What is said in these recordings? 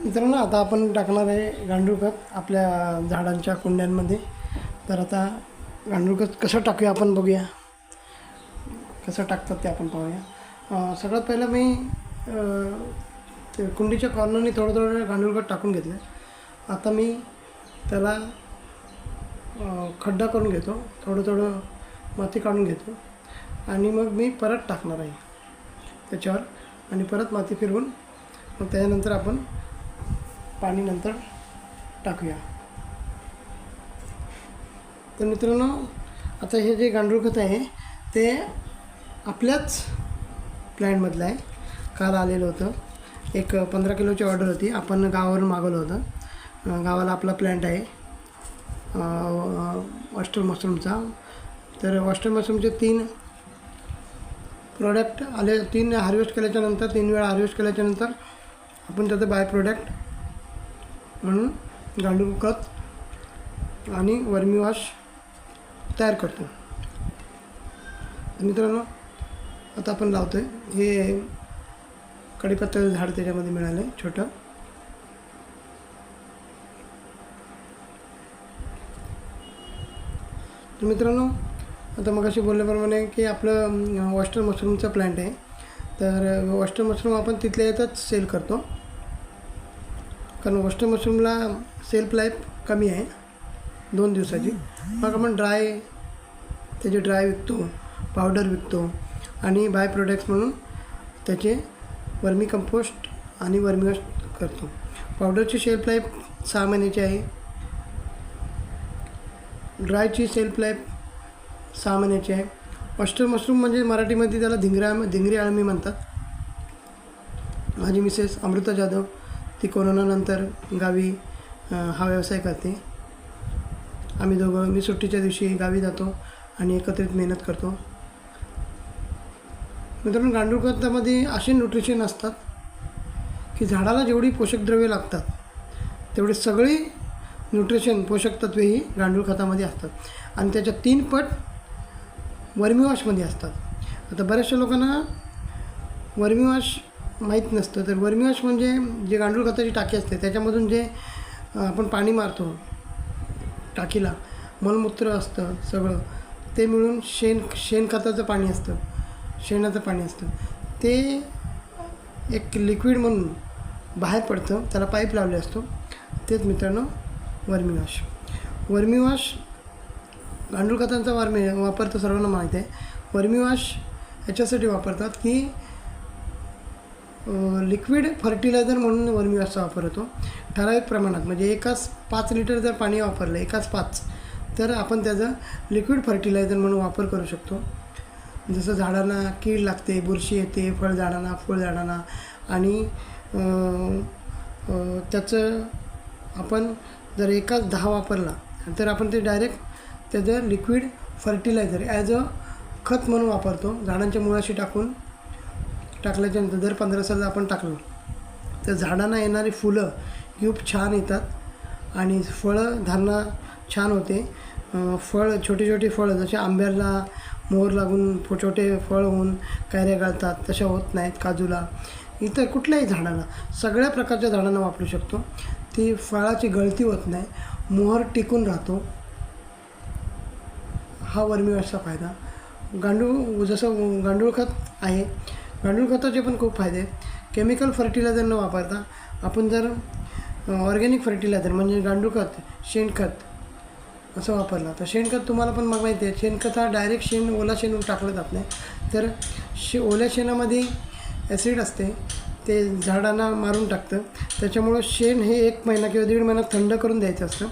मित्रांनो आता आपण टाकणार आहे गांडूळ खत आपल्या झाडांच्या कुंड्यांमध्ये. तर आता गांडूळ खत कसं टाकूया आपण बघूया. कसं टाकतात ते आपण पाहूया. सगळ्यात पहिलं मी ते कुंडीच्या कॉर्नरने थोडं थोडं गांडूळ खत टाकून घेतलं आता मी त्याला खड्डा करून घेतो. थोडं थोडं माती काढून घेतो. आणि मग मी परत टाकणार आहे त्याच्यावर. आणि परत माती फिरवून मग त्याच्यानंतर आपण पाणी नंतर टाकूया. तर मित्रांनो आता हे जे गांडूळ खत आहे ते आपल्याच प्लॅनमधलं आहे. काल आलेलं होतं. एक पंधरा किलोची ऑर्डर होती. आपण गावावरून मागवलं होतं. गावाला आपला प्लॅन्ट आहे. वॉस्टर मशरूमचा तर वॉस्टर मशरूमचे तीन प्रोडक्ट आले तीन हार्वेस्ट केल्याच्यानंतर तीन वेळा हार्वेस्ट केल्याच्यानंतर आपण त्याचं बाय प्रोडक्ट म्हणून गांडूळ खत आणि वर्मी वॉश तयार करतो. मित्रांनो आता आपण लावतो आहे हे कढीपत्त्याचं झाड त्याच्यामध्ये मिळालं आहे छोटं. तर मित्रांनो आता मग अशी बोलल्याप्रमाणे की आपलं वॉस्टर मशरूमचं प्लॅन्ट आहे. तर वॉस्टर मशरूम आपण तिथल्या येतच सेल करतो. कारण वॉस्टर मशरूमला सेल्फ लाईफ कमी आहे दोन दिवसाची. मग आपण ड्राय त्याचे ड्राय विकतो पावडर विकतो आणि बाय प्रोडक्ट्स म्हणून त्याचे वर्मी कंपोस्ट आणि वर्मी करतो. पावडरची शेल्फ लाईफ सहा महिन्याची आहे. ड्रायची सेल्फ लाईफ सहा महिन्याची आहे. ऑस्टर मशरूम म्हणजे मराठीमध्ये त्याला धिंगऱ्या धिंगरी आळमी म्हणतात. माझी मिसेस अमृता जाधव ती कोरोनानंतर गावी हा व्यवसाय करते. आम्ही दोघं मी सुट्टीच्या दिवशी गावी जातो आणि एकत्रित मेहनत करतो. मित्रांनो गांडूळ खतामध्ये असे न्यूट्रिशन असतात की झाडाला जेवढी पोषक द्रव्ये लागतात तेवढे सगळी न्यूट्रिशन पोषक तत्वेही गांडूळ खतामध्ये असतात. आणि त्याच्या तीन पट वर्मीवॉशमध्ये असतात. आता बऱ्याचशा लोकांना वर्मीवॉश माहीत नसतं. तर वर्मीवॉश म्हणजे जे गांडूळ खताची टाकी असते त्याच्यामधून जे आपण पाणी मारतो टाकीला मलमूत्र असतं सगळं ते मिळून शेण शेणखताचं पाणी असतं शेणाचं पाणी असतं. ते एक लिक्विड म्हणून बाहेर पडतं त्याला पाईप लावले असतो. तेच मित्रांनो वर्मीवॉश वर्मीवॉश गांडूळ खतांचा वारमे वापर तर सर्वांना माहीत आहे. वर्मीवॉश याच्यासाठी वापरतात की लिक्विड फर्टिलायझर म्हणून वर्मीवॉशचा वापर होतो ठराविक प्रमाणात म्हणजे एकाच पाच लिटर जर पाणी वापरलं एकाच पाच तर आपण त्याचं लिक्विड फर्टिलायझर म्हणून वापर करू शकतो. जसं झाडांना कीड लागते बुरशी येते फळझाडांना फुलझाडांना आणि त्याचं आपण जर एकाच दहा वापरला तर आपण ते डायरेक्ट त्याचं लिक्विड फर्टिलायझर ॲज अ खत म्हणून वापरतो. झाडांच्या मुळाशी टाकून टाकल्याच्यानंतर दर पंधरा साल आपण टाकलं. तर झाडांना येणारी फुलं खूप छान येतात. आणि फळं धारणा छान होते. फळ छोटे छोटे फळं जसे आंब्याला मोहर लागून छोटे फळ होऊन कैऱ्या गळतात तशा होत नाहीत काजूला. इतर कुठल्याही झाडाला सगळ्या प्रकारच्या झाडांना वापरू शकतो. ती फळाची गळती होत नाही. मोहर टिकून राहतो. हा वर्मीवॉशचा फायदा. गांडूळ जसं गांडूळ खत आहे गांडूळ खताचे पण खूप फायदे आहेत. केमिकल फर्टिलायझर न वापरता आपण जर ऑर्गॅनिक फर्टिलायझर म्हणजे गांडूळ खत शेणखत असं वापरलं तर शेणखत तुम्हाला पण मग माहिती आहे शेणखत हा डायरेक्ट शेण ओला शेण टाकलं जात नाही. तर शे ओल्या शेणामध्ये ॲसिड असते ते झाडांना मारून टाकतं. त्याच्यामुळं शेण हे एक महिना किंवा दीड महिना थंड करून द्यायचं असतं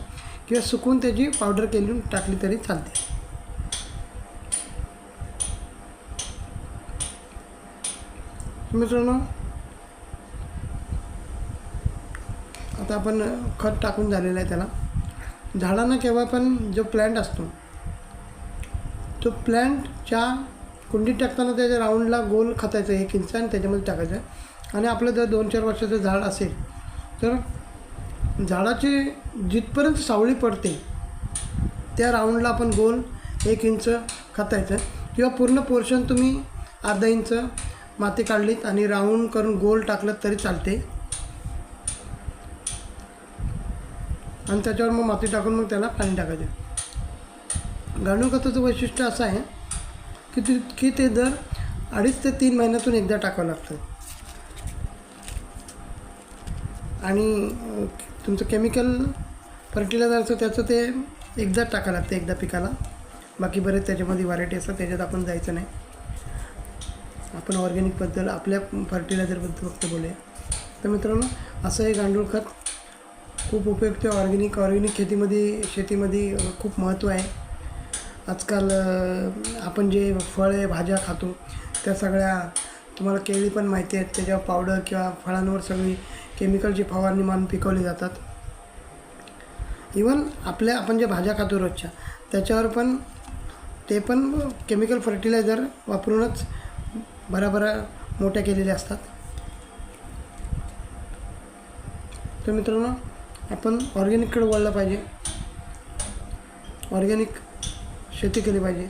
किंवा सुकून त्याची पावडर केली टाकली तरी चालते. मित्रांनो आता आपण खत टाकून झालेलं आहे त्याला. झाडांना केव्हा पण जो प्लॅन्ट असतो तो प्लॅन्टच्या कुंडीत टाकताना त्याच्या राऊंडला गोल खतायचं एक इंच आणि त्याच्यामध्ये टाकायचं. आणि आपलं जर दोन चार वर्षाचं झाड असेल तर झाडाची जिथपर्यंत सावळी पडते त्या राऊंडला आपण गोल एक इंच खतायचं. किंवा पूर्ण पोर्शन तुम्ही अर्धा इंच माती काढलीत आणि राऊंड करून गोल टाकलं तरी चालते. आणि त्याच्यावर मग माती टाकून मग त्याला पाणी टाकायचं. गांडूळ खताचं वैशिष्ट्य असं आहे की ते की ते दर अडीच ते तीन महिन्यातून एकदा टाकावं लागतं. आणि तुमचं केमिकल फर्टिलायझरचं त्याचं ते एकदाच टाकावं लागतं एकदा पिकाला. बाकी बरेच त्याच्यामध्ये व्हरायटी असतात त्याच्यात आपण जायचं नाही. आपण ऑर्गॅनिकबद्दल आपल्या फर्टिलायझरबद्दल फक्त बोलूया. तर मित्रांनो असं हे गांडूळ खत खूप उपयुक्त आहे. ऑर्गॅनिक ऑर्गॅनिक शेतीमध्ये शेतीमध्ये खूप महत्त्व आहे. आजकाल आपण जे फळे भाज्या खातो त्या सगळ्या तुम्हाला केळी पण माहिती आहेत. त्याच्यावर पावडर किंवा फळांवर सगळी केमिकलची फवारणी मारून पिकवली जातात. इवन आपल्या आपण जे भाज्या खातो रोजच्या त्याच्यावर पण ते पण केमिकल फर्टिलायझर वापरूनच बराबर मोठ्या केलेल्या असतात. तर मित्रांनो आपण ऑर्गॅनिककडे वळलं पाहिजे. ऑर्गॅनिक शेती केली पाहिजे.